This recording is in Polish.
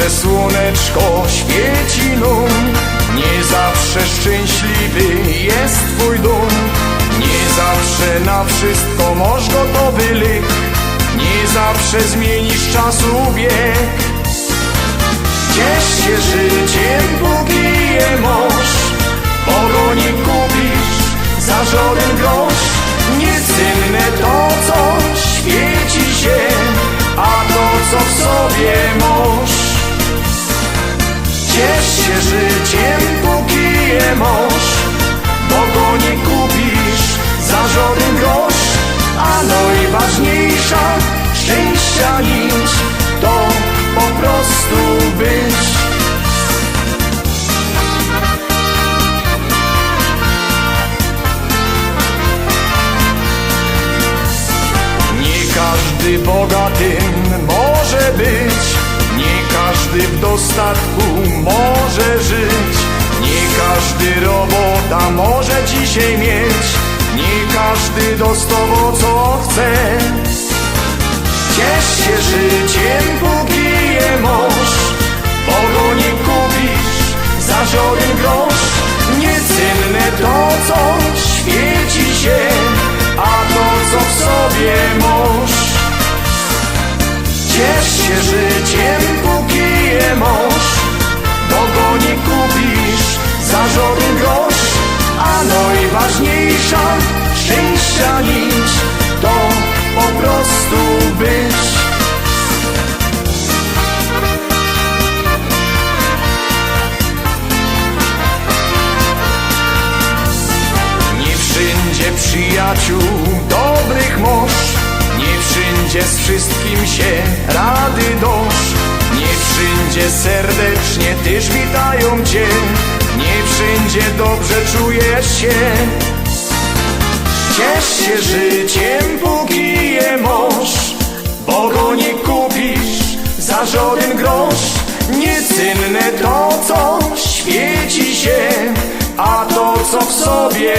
zawsze słoneczko świeci lum. Nie zawsze szczęśliwy jest twój dom Nie zawsze na wszystko masz gotowy lik Nie zawsze zmienisz czasu bieg Ciesz się życiem, póki je masz Bo nie kupisz za żaden grosz. Niecenne to, co świeci się A to, co w sobie każdy bogatym może być, nie każdy w dostatku może żyć, nie każdy robota może dzisiaj mieć, nie każdy dostało co chce. Życiem, póki je masz, bo go nie kupisz za żaden grosz. A najważniejsza szczęścia nić to po prostu być. Nie wszędzie przyjaciół dobrych mąż Nie wszędzie z wszystkim się wszędzie serdecznie też witają cię. Nie wszędzie dobrze czujesz się. Ciesz się życiem, póki je masz. Bo go nie kupisz za żaden grosz. Niecenne to, co świeci się A to, co w sobie